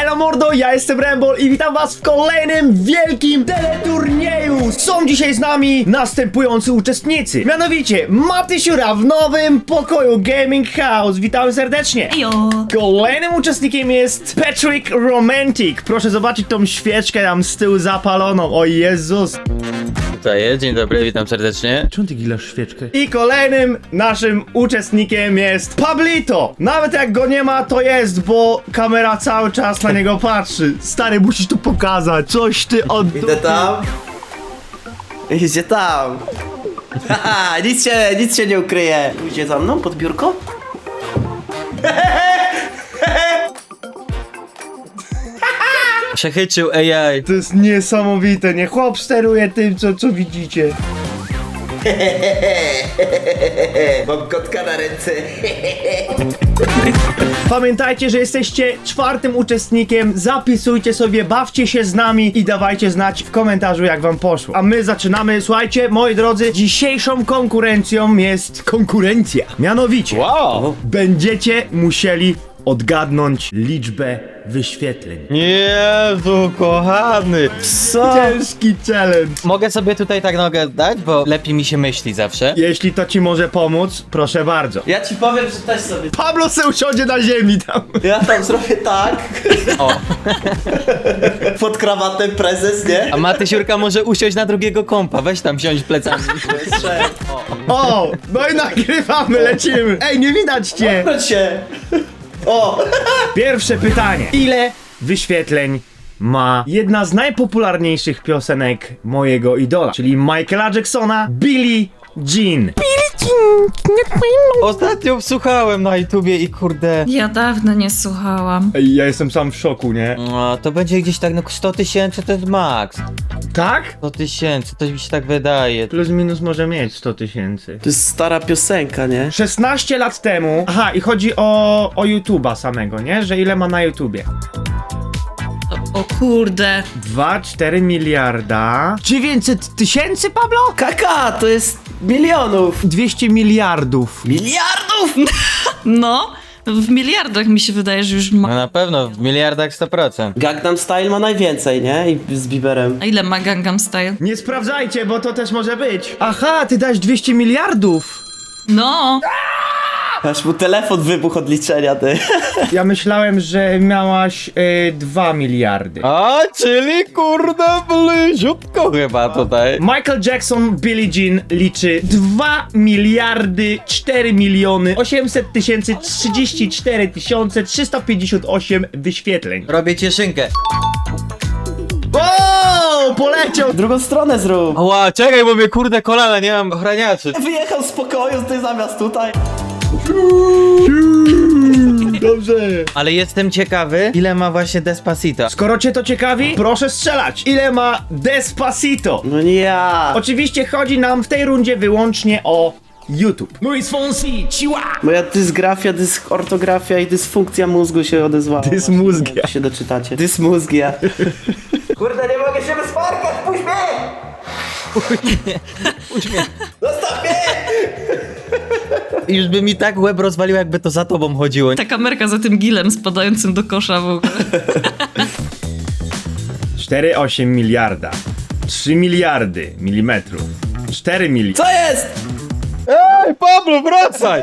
Elo mordo, ja jestem Rembol i witam was w kolejnym wielkim teleturnieju! Są dzisiaj z nami następujący uczestnicy, mianowicie Matysiura w nowym pokoju Gaming House. Witamy serdecznie! Ejo. Kolejnym uczestnikiem jest Patrick Romantic. Proszę zobaczyć tą świeczkę tam z tyłu zapaloną. O Jezus! Tutaj jest, dzień dobry, witam serdecznie. Czemu ty gilasz świeczkę? I kolejnym naszym uczestnikiem jest Pablito! Nawet jak go nie ma, to jest, bo kamera cały czas na niego patrzy. Stary, musisz to pokazać. Coś ty od... Idę tam. Idzie tam. Haha, nic się, nic się nie ukryje. Pójdzie za mną pod biurko? Przechyczył AI. To jest niesamowite, nie? Chłop steruje tym, co, co widzicie. Mam kotka na ręce. Pamiętajcie, że jesteście czwartym uczestnikiem. Zapisujcie sobie, bawcie się z nami i dawajcie znać w komentarzu, jak wam poszło. A my zaczynamy. Słuchajcie, moi drodzy, dzisiejszą konkurencją jest konkurencja. Mianowicie, Wow! będziecie musieli odgadnąć liczbę wyświetleń. Jezu, kochany! Co? Ciężki challenge. Mogę sobie tutaj tak nogę dać, bo lepiej mi się myśli zawsze. Jeśli to ci może pomóc, proszę bardzo. Ja ci powiem, że też sobie. Pablo se usiądzie na ziemi tam. Ja tam zrobię tak. O, Pod krawatem prezes, nie? a Matysiurka może usiąść na drugiego kompa, weź tam siąść plecami. Jeszcze. O, no i nagrywamy, lecimy. Ej, nie widać cię. Chodź się. O! Pierwsze pytanie. Ile wyświetleń ma jedna z najpopularniejszych piosenek mojego idola, czyli Michaela Jacksona, Billie Jean? Ostatnio słuchałem na YouTubie i kurde... Ja dawno nie słuchałam. Ej, ja jestem sam w szoku, nie? No, to będzie gdzieś tak, no 100 tysięcy to jest max. Tak? 100 tysięcy, to mi się tak wydaje. Plus minus może mieć 100 tysięcy. To jest stara piosenka, nie? 16 lat temu. Aha, i chodzi o, o YouTube'a samego, nie? Że ile ma na YouTubie? O, o kurde. 2,4 miliarda. 900 tysięcy, Pablo? Kaka, to jest milionów. 200 miliardów. Miliardów! No, w miliardach mi się wydaje, że już No ma. na pewno, w miliardach 100%. Gangnam Style ma najwięcej, nie? I z Bieberem. A ile ma Gangnam Style? Nie sprawdzajcie, bo to też może być. Aha, ty dałeś 200 miliardów. No, Aż mu telefon wybuchł od liczenia, ty. Ja myślałem, że miałaś y, 2 miliardy. A, czyli kurde bliziutko chyba tutaj. Michael Jackson Billie Jean liczy 2 miliardy 4 miliony 800 tysięcy 34 tysiące 358 wyświetleń. Robię cieszynkę. O, poleciał! W drugą stronę zrób. Ła, czekaj, bo mnie kurde kolana, nie mam ochraniaczy. Wyjechał z pokoju, ty zamiast tutaj. Dobrze. Ale jestem ciekawy, ile ma właśnie Despacito. Skoro cię to ciekawi, proszę strzelać. Ile ma Despacito? No nie ja. Oczywiście chodzi nam w tej rundzie wyłącznie o YouTube. Luis Fonsi, ciła! Moja dysgrafia, dysortografia i dysfunkcja mózgu się odezwała. Dysmózgia. Jak się doczytacie. Dysmózgia. Kurde, nie mogę się wysparkać, puść mnie! Zostaw mnie! Już by mi tak łeb rozwalił, jakby to za tobą chodziło. ta kamerka za tym gilem spadającym do kosza w ogóle. 4,8 miliarda. 3 miliardy milimetrów. 4 miliardy. Co jest? Ej, Pablo, wracaj!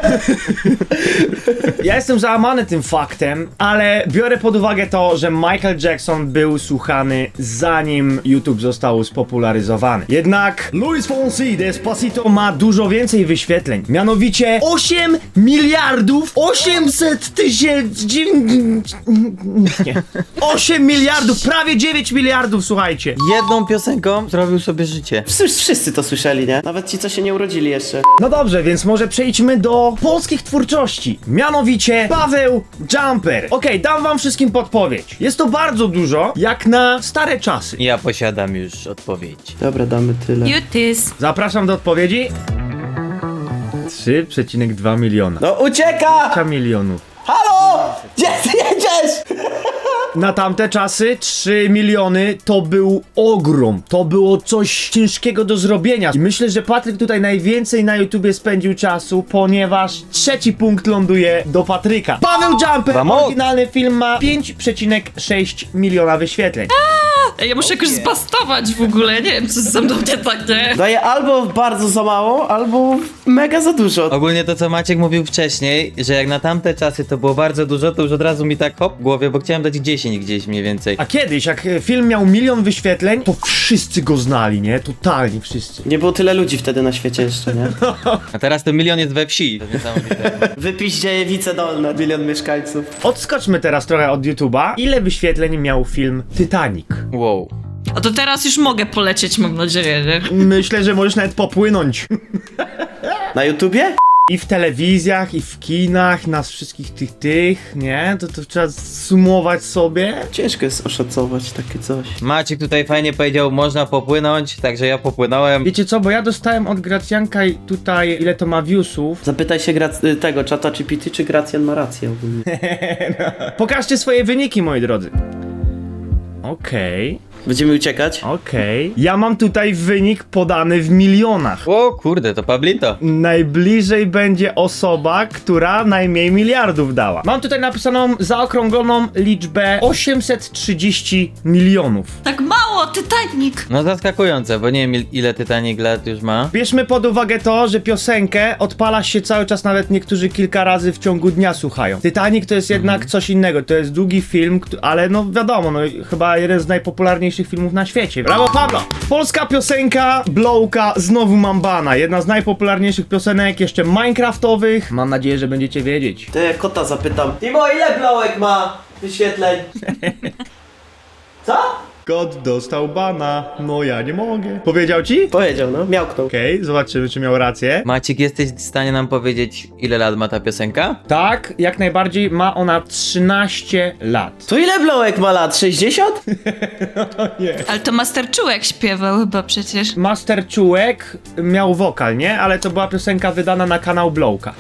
Ja jestem załamany tym faktem, ale biorę pod uwagę to, że Michael Jackson był słuchany zanim YouTube został spopularyzowany. Jednak Luis Fonsi Despacito ma dużo więcej wyświetleń. Mianowicie 8 miliardów 800 tysięcy... Nie. 8 miliardów, prawie 9 miliardów, słuchajcie. Jedną piosenką zrobił sobie życie. Przecież wszyscy to słyszeli, nie? Nawet ci, co się nie urodzili jeszcze. No dobrze, więc może przejdźmy do polskich twórczości. Mianowicie Paweł Jumper. Okej, dam wam wszystkim podpowiedź. Jest to bardzo dużo, jak na stare czasy. Ja posiadam już odpowiedź. Dobra, damy tyle. Jutis. Zapraszam do odpowiedzi. 3,2 miliona. No ucieka! 3 milionów. Halo! Gdzie? Na tamte czasy 3 miliony to był ogrom. To było coś ciężkiego do zrobienia. I myślę, że Patryk tutaj najwięcej na YouTubie spędził czasu, ponieważ trzeci punkt ląduje do Patryka. Paweł Jumper! Vamos! Oryginalny film ma 5,6 miliona wyświetleń. Ej, Ja muszę jakoś zbastować w ogóle, nie wiem, co ze mną nie tak, nie? Daje albo bardzo za mało, albo mega za dużo. Ogólnie to, co Maciek mówił wcześniej, że jak na tamte czasy to było bardzo dużo, to już od razu mi tak hop w głowie, bo chciałem dać 10 gdzieś mniej więcej. A kiedyś, jak e, film miał milion wyświetleń, to wszyscy go znali, nie? Totalnie wszyscy. Nie było tyle ludzi wtedy na świecie jeszcze, nie? A teraz to milion jest we wsi. To niesamowite. Wypiździejewice Dolne, milion mieszkańców. Odskoczmy teraz trochę od YouTube'a. Ile wyświetleń miał film Titanic? Wow. A to teraz już mogę polecieć, mam nadzieję, nie? Myślę, że możesz nawet popłynąć. Na YouTubie? I w telewizjach, i w kinach, na wszystkich tych tych, nie? To, to trzeba sumować sobie. Ciężko jest oszacować takie coś. Maciek tutaj fajnie powiedział, można popłynąć, także ja popłynąłem. Wiecie co, bo ja dostałem od Gracjanka i tutaj ile to ma viewsów. Zapytaj się Grac- y, tego, czata GPT, czy Gracjan ma rację ogólnie. Pokażcie swoje wyniki, moi drodzy. Okej, Będziemy uciekać? okej. Ja mam tutaj wynik podany w milionach. O kurde, to Pablito. Najbliżej będzie osoba, która najmniej miliardów dała. Mam tutaj napisaną zaokrągloną liczbę 830 milionów. Tak mało, Titanic! No zaskakujące, bo nie wiem il- ile Titanic lat już ma. Bierzmy pod uwagę to, że piosenkę odpala się cały czas, nawet niektórzy kilka razy w ciągu dnia słuchają. Titanic to jest jednak coś innego, to jest długi film, kt- ale no wiadomo, no chyba jeden z najpopularniejszych filmów na świecie. Brawo Pablo! Polska piosenka Blowka znowu mam bana. Jedna z najpopularniejszych piosenek, jeszcze minecraftowych. Mam nadzieję, że będziecie wiedzieć. To ja kota zapytam. Timo, ile blałek ma wyświetleń? Co? Kot dostał bana, no ja nie mogę. Powiedział ci? Powiedział, no, miałknął. Okej, zobaczymy, czy miał rację. Maciek, jesteś w stanie nam powiedzieć, ile lat ma ta piosenka? Tak, jak najbardziej ma ona 13 lat. To ile blałek ma lat? 60? Ale to Master Czułek śpiewał chyba przecież. Master Czułek miał wokal, nie? Ale to była piosenka wydana na kanał Blowka.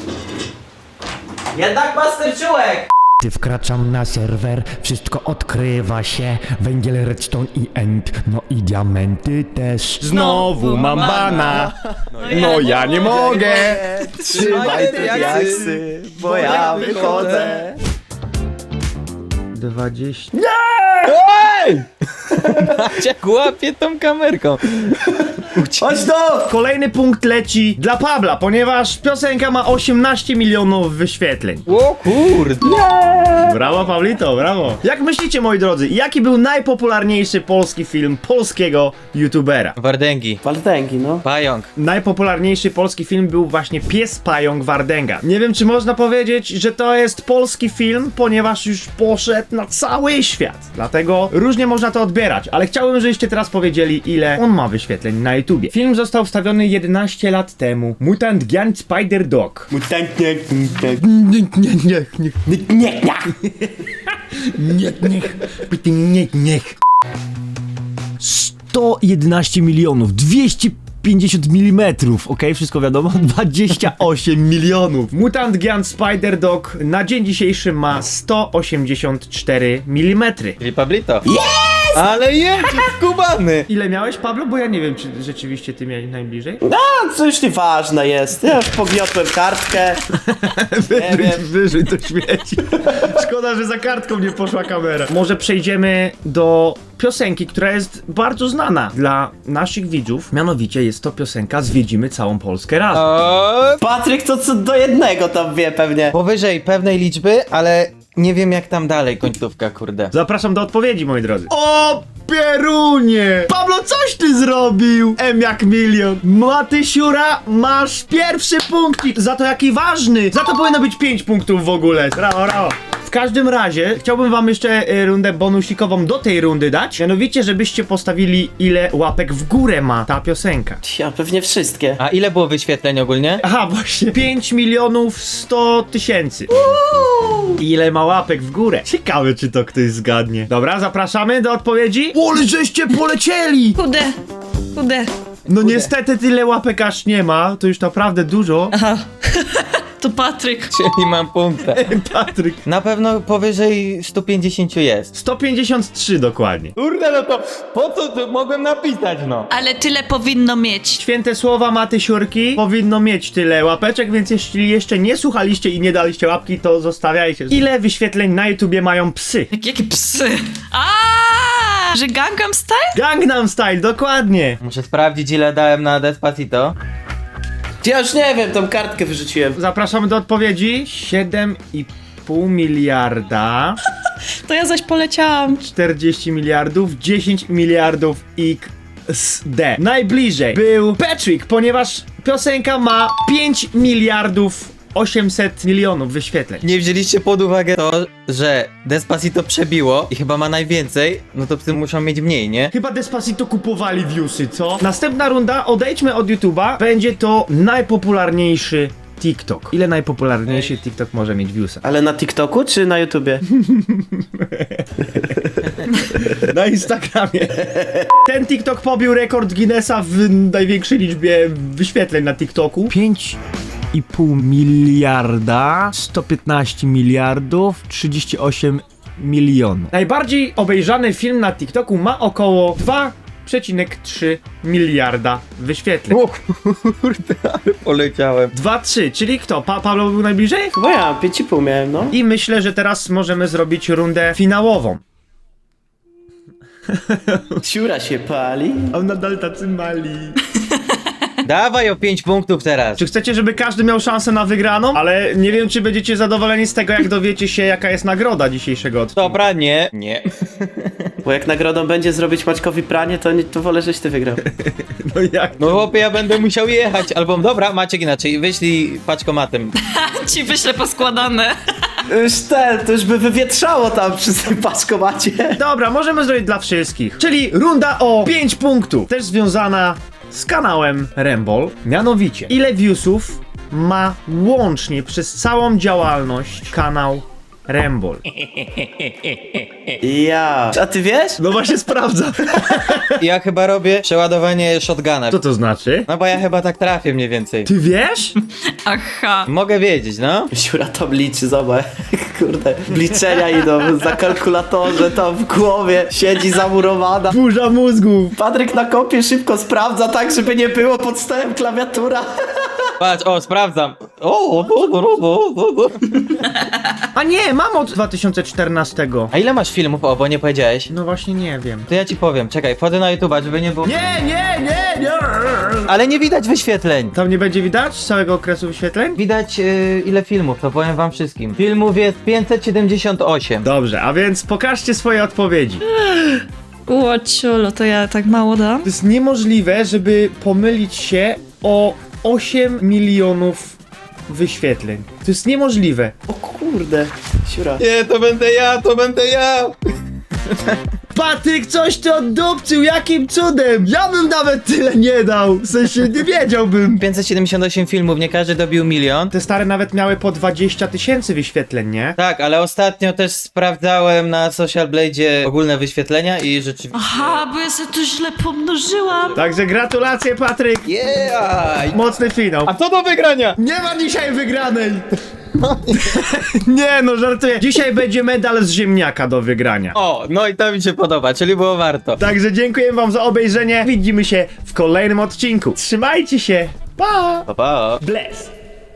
Jednak Master Czułek! Gdy wkraczam na serwer, wszystko odkrywa się. Węgiel, redstone i end, no i diamenty też. Znowu mam bana, no ja nie mogę. Trzymaj te diaksy, bo ja wychodzę. 20. Maciek łapie tą kamerką. Chodź do! Kolejny punkt leci dla Pabla, ponieważ piosenka ma 18 milionów wyświetleń. O kurde. Brawo Pablito, brawo. Jak myślicie moi drodzy, jaki był najpopularniejszy polski film polskiego youtubera? Wardęgi. Waltęgi, no. Pająk. Najpopularniejszy polski film był właśnie Pies Pająk Wardęga. Nie wiem, czy można powiedzieć, że to jest polski film, ponieważ już poszedł na cały świat. Dlatego różnie można to odbierać, ale chciałbym, żebyście teraz powiedzieli, ile on ma wyświetleń na YouTubie. Film został wstawiony 11 lat temu. Mutant Giant Spider Dog. Mutant, nie, Nie, nie, nie, nie, nie, nie, nie, niech, pyty, nie, niech. 111 milionów, 250 milimetrów, okej, wszystko wiadomo? 28 milionów. Mutant Giant Spider Dog na dzień dzisiejszy ma 184 milimetry. Czyli Pablito. Yes! Ale jedzie skubany. Ile miałeś, Pablo? Bo ja nie wiem, czy rzeczywiście ty miałeś najbliżej. A, co już nieważne jest. Ja już pogniotłem kartkę. Nie wiem. Wyżej to śmieci. Szkoda, że za kartką nie poszła kamera. Może przejdziemy do piosenki, która jest bardzo znana dla naszych widzów. Mianowicie jest to piosenka Zwiedzimy całą Polskę razem. Patryk to co do jednego tam wie pewnie. powyżej pewnej liczby, ale nie wiem jak tam dalej końcówka, kurde. Zapraszam do odpowiedzi, moi drodzy. O, Pierunie! Pablo, coś ty zrobił! M jak milion. Matysiura, masz pierwszy punkcik. Za to jaki ważny. Za to powinno być 5 punktów w ogóle. Brawo, brawo. W każdym razie chciałbym wam jeszcze y, rundę bonusikową do tej rundy dać. Mianowicie, żebyście postawili ile łapek w górę ma ta piosenka. Ja pewnie wszystkie. A ile było wyświetleń ogólnie? Aha, właśnie. 5 milionów 100 tysięcy. Ile ma łapek w górę? Ciekawe, czy to ktoś zgadnie. Dobra, zapraszamy do odpowiedzi. Ole, żeście polecieli! Kudę, kudę. No niestety tyle łapek aż nie ma, to już naprawdę dużo. Aha. To Patryk. Czyli mam punktę. Patryk. Na pewno powyżej 150 jest. 153 dokładnie. Kurde, no to po co tu mogłem napisać, no? Ale tyle powinno mieć. Święte słowa Matysiurki powinno mieć tyle łapeczek, więc jeśli jeszcze nie słuchaliście i nie daliście łapki, to zostawiajcie. Ile wyświetleń na YouTubie mają psy? Jak, jakie psy? A, że Gangnam Style? Gangnam Style, dokładnie. Muszę sprawdzić ile dałem na Despacito. Ja już nie wiem, tą kartkę wyrzuciłem. Zapraszamy do odpowiedzi. 7,5 miliarda, To ja zaś poleciałam. 40 miliardów, 10 miliardów XD. Najbliżej był Patrick, ponieważ piosenka ma 5 miliardów 800 milionów wyświetleń. Nie wzięliście pod uwagę to, że Despacito przebiło i chyba ma najwięcej, no to psy muszą mieć mniej, nie? Chyba Despacito kupowali viewsy, co? Następna runda, odejdźmy od YouTube'a, będzie to najpopularniejszy TikTok. Ile najpopularniejszy TikTok może mieć viewsa? Ale na TikToku czy na YouTubie? Na Instagramie. Ten TikTok pobił rekord Guinnessa w największej liczbie wyświetleń na TikToku. 5,5 miliarda, 115 miliardów, 38 milionów. Najbardziej obejrzany film na TikToku ma około 2,3 miliarda wyświetleń. O kurde, ale poleciałem. 2-3, czyli kto? Pa Pablo był najbliżej? Bo ja 5,5 miałem, no. I myślę, że teraz możemy zrobić rundę finałową. Siura się pali. A nadal tacy mali. Dawaj o 5 punktów teraz. Czy chcecie, żeby każdy miał szansę na wygraną? Ale nie wiem, czy będziecie zadowoleni z tego, jak dowiecie się, jaka jest nagroda dzisiejszego odcinka. Dobra, nie. Nie. Bo jak nagrodą będzie zrobić Maćkowi pranie, to, nie, to wolę, żeś ty wygrał. No jak? No chłopie, ja będę musiał jechać. Albo dobra, Maciek inaczej, wyślij paczkomatem. Ci wyślę poskładane. Już ten, to już by wywietrzało tam przy tym paczkomacie. Dobra, możemy zrobić dla wszystkich. Czyli runda o 5 punktów. Też związana z kanałem Rembol. Mianowicie, ile viewsów ma łącznie przez całą działalność kanał Rembol? Ja. A ty wiesz? No właśnie sprawdzam. Ja chyba robię przeładowanie shotguna. Co to znaczy? No bo ja chyba tak trafię mniej więcej. Ty wiesz? Aha. Mogę wiedzieć, no. Siura tam liczy, zobacz. Kurde, liczenia idą na kalkulatorze, tam w głowie siedzi zamurowana. Burza mózgów. Patryk na kopie szybko sprawdza tak, żeby nie było pod stołem klawiatura. Patrz, o, sprawdzam. O, o, o, o, o, o. A nie, mam od 2014. A ile masz filmów, o, bo nie powiedziałeś? No właśnie nie wiem. To ja ci powiem, czekaj, wchodzę na YouTube'a, żeby nie było... Nie, nie, nie, nie. Ale nie widać wyświetleń. Tam nie będzie widać całego okresu wyświetleń? Widać y, ile filmów, to powiem wam wszystkim. Filmów jest 578. Dobrze, a więc pokażcie swoje odpowiedzi. Łociulo, to ja tak mało dam? To jest niemożliwe, żeby pomylić się o 8 milionów wyświetleń. To jest niemożliwe. O kurde, Siura. Nie, to będę ja, to będę ja. Patryk, coś ty oddupcył, jakim cudem? Ja bym nawet tyle nie dał. W sensie nie wiedziałbym. 578 filmów, nie każdy dobił milion. Te stare nawet miały po 20 tysięcy wyświetleń, nie? Tak, ale ostatnio też sprawdzałem na Social Blade'zie ogólne wyświetlenia i rzeczywiście... Aha, bo ja sobie to źle pomnożyłam. Także gratulacje, Patryk. Yeah! Mocny finał. A co do wygrania? Nie ma dzisiaj wygranej! nie no, żartuję. Dzisiaj będzie medal z ziemniaka do wygrania. O, no i to mi się podoba, czyli było warto. Także dziękuję wam za obejrzenie. Widzimy się w kolejnym odcinku. Trzymajcie się. Pa! Pa, pa. Bless.